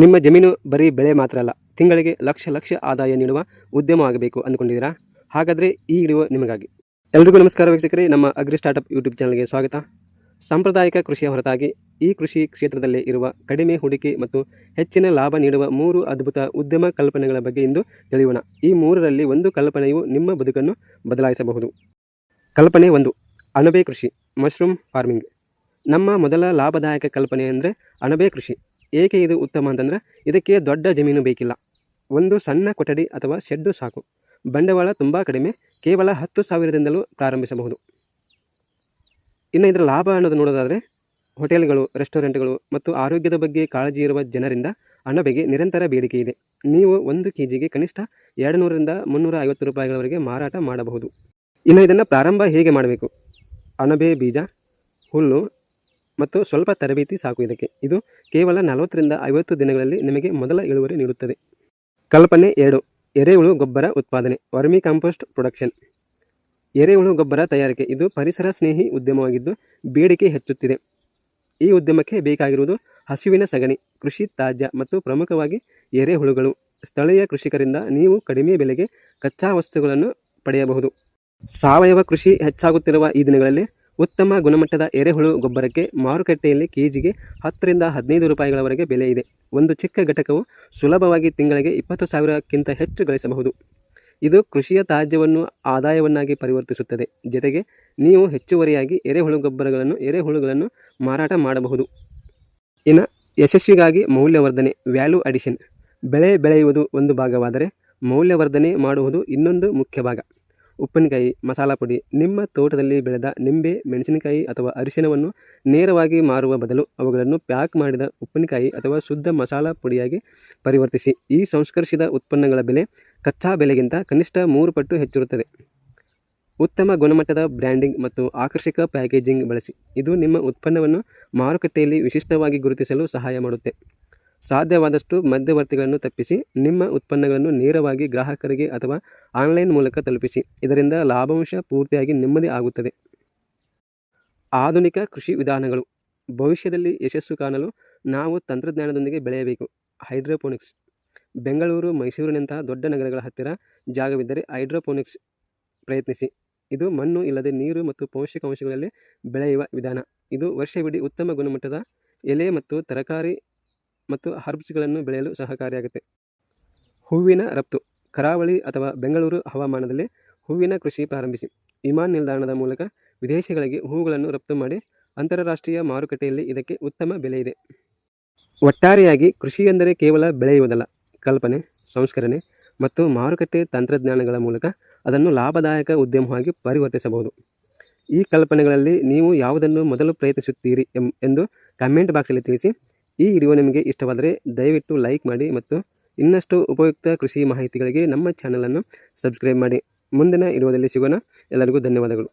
ನಿಮ್ಮ ಜಮೀನು ಬರೀ ಬೆಳೆ ಮಾತ್ರ ಅಲ್ಲ, ತಿಂಗಳಿಗೆ ಲಕ್ಷ ಲಕ್ಷ ಆದಾಯ ನೀಡುವ ಉದ್ಯಮ ಆಗಬೇಕು ಅಂದ್ಕೊಂಡಿದ್ದೀರಾ? ಹಾಗಾದರೆ ಈ ವಿಡಿಯೋ ನಿಮಗಾಗಿ. ಎಲ್ರಿಗೂ ನಮಸ್ಕಾರ ವೀಕ್ಷಕರೇ, ನಮ್ಮ ಅಗ್ರಿ ಸ್ಟಾರ್ಟಪ್ ಯೂಟ್ಯೂಬ್ ಚಾನಲ್ಗೆ ಸ್ವಾಗತ. ಸಾಂಪ್ರದಾಯಿಕ ಕೃಷಿಯ ಹೊರತಾಗಿ ಈ ಕೃಷಿ ಕ್ಷೇತ್ರದಲ್ಲಿ ಇರುವ ಕಡಿಮೆ ಹೂಡಿಕೆ ಮತ್ತು ಹೆಚ್ಚಿನ ಲಾಭ ನೀಡುವ ಮೂರು ಅದ್ಭುತ ಉದ್ಯಮ ಕಲ್ಪನೆಗಳ ಬಗ್ಗೆ ಇಂದು ತಿಳಿಯೋಣ. ಈ ಮೂರರಲ್ಲಿ ಒಂದು ಕಲ್ಪನೆಯು ನಿಮ್ಮ ಬದುಕನ್ನು ಬದಲಾಯಿಸಬಹುದು. ಕಲ್ಪನೆ ಒಂದು, ಅಣಬೆ ಕೃಷಿ, ಮಶ್ರೂಮ್ ಫಾರ್ಮಿಂಗ್. ನಮ್ಮ ಮೊದಲ ಲಾಭದಾಯಕ ಕಲ್ಪನೆ ಅಂದರೆ ಅಣಬೆ ಕೃಷಿ. ಏಕೆ ಇದು ಉತ್ತಮ ಅಂತಂದರೆ ಇದಕ್ಕೆ ದೊಡ್ಡ ಜಮೀನು ಬೇಕಿಲ್ಲ. ಒಂದು ಸಣ್ಣ ಕೊಠಡಿ ಅಥವಾ ಶೆಡ್ಡು ಸಾಕು. ಬಂಡವಾಳ ತುಂಬ ಕಡಿಮೆ, ಕೇವಲ ಹತ್ತು ಸಾವಿರದಿಂದಲೂ ಪ್ರಾರಂಭಿಸಬಹುದು. ಇನ್ನು ಇದರ ಲಾಭ ಅನ್ನೋದು ನೋಡೋದಾದರೆ, ಹೋಟೆಲ್ಗಳು, ರೆಸ್ಟೋರೆಂಟ್ಗಳು ಮತ್ತು ಆರೋಗ್ಯದ ಬಗ್ಗೆ ಕಾಳಜಿ ಇರುವ ಜನರಿಂದ ಅಣಬೆಗೆ ನಿರಂತರ ಬೇಡಿಕೆ ಇದೆ. ನೀವು ಒಂದು ಕೆ ಜಿಗೆ ಕನಿಷ್ಠ ಎರಡು ನೂರರಿಂದ ಮುನ್ನೂರ ಐವತ್ತು ರೂಪಾಯಿಗಳವರೆಗೆ ಮಾರಾಟ ಮಾಡಬಹುದು. ಇನ್ನು ಇದನ್ನು ಪ್ರಾರಂಭ ಹೇಗೆ ಮಾಡಬೇಕು? ಅಣಬೆ ಬೀಜ, ಹುಲ್ಲು ಮತ್ತು ಸ್ವಲ್ಪ ತರಬೇತಿ ಸಾಕು ಇದಕ್ಕೆ. ಇದು ಕೇವಲ ನಲವತ್ತರಿಂದ ಐವತ್ತು ದಿನಗಳಲ್ಲಿ ನಿಮಗೆ ಮೊದಲ ಇಳುವರಿ ನೀಡುತ್ತದೆ. ಕಲ್ಪನೆ ಎರಡು, ಎರೆಹುಳು ಗೊಬ್ಬರ ಉತ್ಪಾದನೆ, ವರ್ಮಿ ಕಾಂಪೋಸ್ಟ್ ಪ್ರೊಡಕ್ಷನ್. ಎರೆಹುಳು ಗೊಬ್ಬರ ತಯಾರಿಕೆ, ಇದು ಪರಿಸರ ಸ್ನೇಹಿ ಉದ್ಯಮವಾಗಿದ್ದು ಬೇಡಿಕೆ ಹೆಚ್ಚುತ್ತಿದೆ. ಈ ಉದ್ಯಮಕ್ಕೆ ಬೇಕಾಗಿರುವುದು ಹಸುವಿನ ಸಗಣಿ, ಕೃಷಿ ತ್ಯಾಜ್ಯ ಮತ್ತು ಪ್ರಮುಖವಾಗಿ ಎರೆಹುಳುಗಳು. ಸ್ಥಳೀಯ ಕೃಷಿಕರಿಂದ ನೀವು ಕಡಿಮೆ ಬೆಲೆಗೆ ಕಚ್ಚಾ ವಸ್ತುಗಳನ್ನು ಪಡೆಯಬಹುದು. ಸಾವಯವ ಕೃಷಿ ಹೆಚ್ಚಾಗುತ್ತಿರುವ ಈ ದಿನಗಳಲ್ಲಿ ಉತ್ತಮ ಗುಣಮಟ್ಟದ ಎರೆಹುಳು ಗೊಬ್ಬರಕ್ಕೆ ಮಾರುಕಟ್ಟೆಯಲ್ಲಿ ಕೆಜಿಗೆ ಹತ್ತರಿಂದ ಹದಿನೈದು ರೂಪಾಯಿಗಳವರೆಗೆ ಬೆಲೆ ಇದೆ. ಒಂದು ಚಿಕ್ಕ ಘಟಕವು ಸುಲಭವಾಗಿ ತಿಂಗಳಿಗೆ ಇಪ್ಪತ್ತು ಸಾವಿರಕ್ಕಿಂತ ಹೆಚ್ಚು ಗಳಿಸಬಹುದು. ಇದು ಕೃಷಿಯ ತ್ಯಾಜ್ಯವನ್ನು ಆದಾಯವನ್ನಾಗಿ ಪರಿವರ್ತಿಸುತ್ತದೆ. ಜೊತೆಗೆ ನೀವು ಹೆಚ್ಚುವರಿಯಾಗಿ ಎರೆಹುಳು ಗೊಬ್ಬರಗಳನ್ನು, ಎರೆಹುಳುಗಳನ್ನು ಮಾರಾಟ ಮಾಡಬಹುದು. ಇನ್ನು ಯಶಸ್ವಿಗಾಗಿ ಮೌಲ್ಯವರ್ಧನೆ, ವ್ಯಾಲ್ಯೂ ಅಡಿಷನ್. ಬೆಳೆ ಬೆಳೆಯುವುದು ಒಂದು ಭಾಗವಾದರೆ ಮೌಲ್ಯವರ್ಧನೆ ಮಾಡುವುದು ಇನ್ನೊಂದು ಮುಖ್ಯ ಭಾಗ. ಉಪ್ಪಿನಕಾಯಿ, ಮಸಾಲ ಪುಡಿ, ನಿಮ್ಮ ತೋಟದಲ್ಲಿ ಬೆಳೆದ ನಿಂಬೆ, ಮೆಣಸಿನಕಾಯಿ ಅಥವಾ ಅರಿಶಿನವನ್ನು ನೇರವಾಗಿ ಮಾರುವ ಬದಲು ಅವುಗಳನ್ನು ಪ್ಯಾಕ್ ಮಾಡಿದ ಉಪ್ಪಿನಕಾಯಿ ಅಥವಾ ಶುದ್ಧ ಮಸಾಲ ಪುಡಿಯಾಗಿ ಪರಿವರ್ತಿಸಿ. ಈ ಸಂಸ್ಕರಿಸಿದ ಉತ್ಪನ್ನಗಳ ಬೆಲೆ ಕಚ್ಚಾ ಬೆಲೆಗಿಂತ ಕನಿಷ್ಠ ಮೂರು ಪಟ್ಟು ಹೆಚ್ಚಿರುತ್ತದೆ. ಉತ್ತಮ ಗುಣಮಟ್ಟದ ಬ್ರ್ಯಾಂಡಿಂಗ್ ಮತ್ತು ಆಕರ್ಷಕ ಪ್ಯಾಕೇಜಿಂಗ್ ಬಳಸಿ. ಇದು ನಿಮ್ಮ ಉತ್ಪನ್ನವನ್ನು ಮಾರುಕಟ್ಟೆಯಲ್ಲಿ ವಿಶಿಷ್ಟವಾಗಿ ಗುರುತಿಸಲು ಸಹಾಯ ಮಾಡುತ್ತೆ. ಸಾಧ್ಯವಾದಷ್ಟು ಮಧ್ಯವರ್ತಿಗಳನ್ನು ತಪ್ಪಿಸಿ, ನಿಮ್ಮ ಉತ್ಪನ್ನಗಳನ್ನು ನೇರವಾಗಿ ಗ್ರಾಹಕರಿಗೆ ಅಥವಾ ಆನ್ಲೈನ್ ಮೂಲಕ ತಲುಪಿಸಿ. ಇದರಿಂದ ಲಾಭಾಂಶ ಪೂರ್ತಿಯಾಗಿ ನೆಮ್ಮದಿ ಆಗುತ್ತದೆ. ಆಧುನಿಕ ಕೃಷಿ ವಿಧಾನಗಳು. ಭವಿಷ್ಯದಲ್ಲಿ ಯಶಸ್ಸು ಕಾಣಲು ನಾವು ತಂತ್ರಜ್ಞಾನದೊಂದಿಗೆ ಬೆಳೆಯಬೇಕು. ಹೈಡ್ರೋಪೋನಿಕ್ಸ್. ಬೆಂಗಳೂರು ಮೈಸೂರಿನಂತಹ ದೊಡ್ಡ ನಗರಗಳ ಹತ್ತಿರ ಜಾಗವಿದ್ದರೆ ಹೈಡ್ರೋಪೋನಿಕ್ಸ್ ಪ್ರಯತ್ನಿಸಿ. ಇದು ಮಣ್ಣು ಇಲ್ಲದೆ ನೀರು ಮತ್ತು ಪೋಷಕಾಂಶಗಳಲ್ಲಿ ಬೆಳೆಯುವ ವಿಧಾನ. ಇದು ವರ್ಷವಿಡೀ ಉತ್ತಮ ಗುಣಮಟ್ಟದ ಎಲೆ ಮತ್ತು ತರಕಾರಿ ಮತ್ತು ಹರ್ಬ್ಸ್ಗಳನ್ನು ಬೆಳೆಯಲು ಸಹಕಾರಿಯಾಗುತ್ತೆ. ಹೂವಿನ ರಫ್ತು, ಕರಾವಳಿ ಅಥವಾ ಬೆಂಗಳೂರು ಹವಾಮಾನದಲ್ಲಿ ಹೂವಿನ ಕೃಷಿ ಪ್ರಾರಂಭಿಸಿ. ವಿಮಾನ ನಿಲ್ದಾಣದ ಮೂಲಕ ವಿದೇಶಗಳಿಗೆ ಹೂವುಗಳನ್ನು ರಫ್ತು ಮಾಡಿ ಅಂತಾರಾಷ್ಟ್ರೀಯ ಮಾರುಕಟ್ಟೆಯಲ್ಲಿ ಇದಕ್ಕೆ ಉತ್ತಮ ಬೆಲೆ ಇದೆ. ಒಟ್ಟಾರೆಯಾಗಿ ಕೃಷಿ ಎಂದರೆ ಕೇವಲ ಬೆಳೆಯುವುದಲ್ಲ, ಕಲ್ಪನೆ, ಸಂಸ್ಕರಣೆ ಮತ್ತು ಮಾರುಕಟ್ಟೆ ತಂತ್ರಜ್ಞಾನಗಳ ಮೂಲಕ ಅದನ್ನು ಲಾಭದಾಯಕ ಉದ್ಯಮವಾಗಿ ಪರಿವರ್ತಿಸಬಹುದು. ಈ ಕಲ್ಪನೆಗಳಲ್ಲಿ ನೀವು ಯಾವುದನ್ನು ಮೊದಲು ಪ್ರಯತ್ನಿಸುತ್ತೀರಿ ಎಂದು ಕಮೆಂಟ್ ಬಾಕ್ಸಲ್ಲಿ ತಿಳಿಸಿ. ಈ ವಿಡಿಯೋ ನಿಮಗೆ ಇಷ್ಟವಾದರೆ ದಯವಿಟ್ಟು ಲೈಕ್ ಮಾಡಿ ಮತ್ತು ಇನ್ನಷ್ಟು ಉಪಯುಕ್ತ ಕೃಷಿ ಮಾಹಿತಿಗಳಿಗೆ ನಮ್ಮ ಚಾನಲನ್ನು ಸಬ್ಸ್ಕ್ರೈಬ್ ಮಾಡಿ. ಮುಂದಿನ ವಿಡಿಯೋದಲ್ಲಿ ಸಿಗೋಣ. ಎಲ್ಲರಿಗೂ ಧನ್ಯವಾದಗಳು.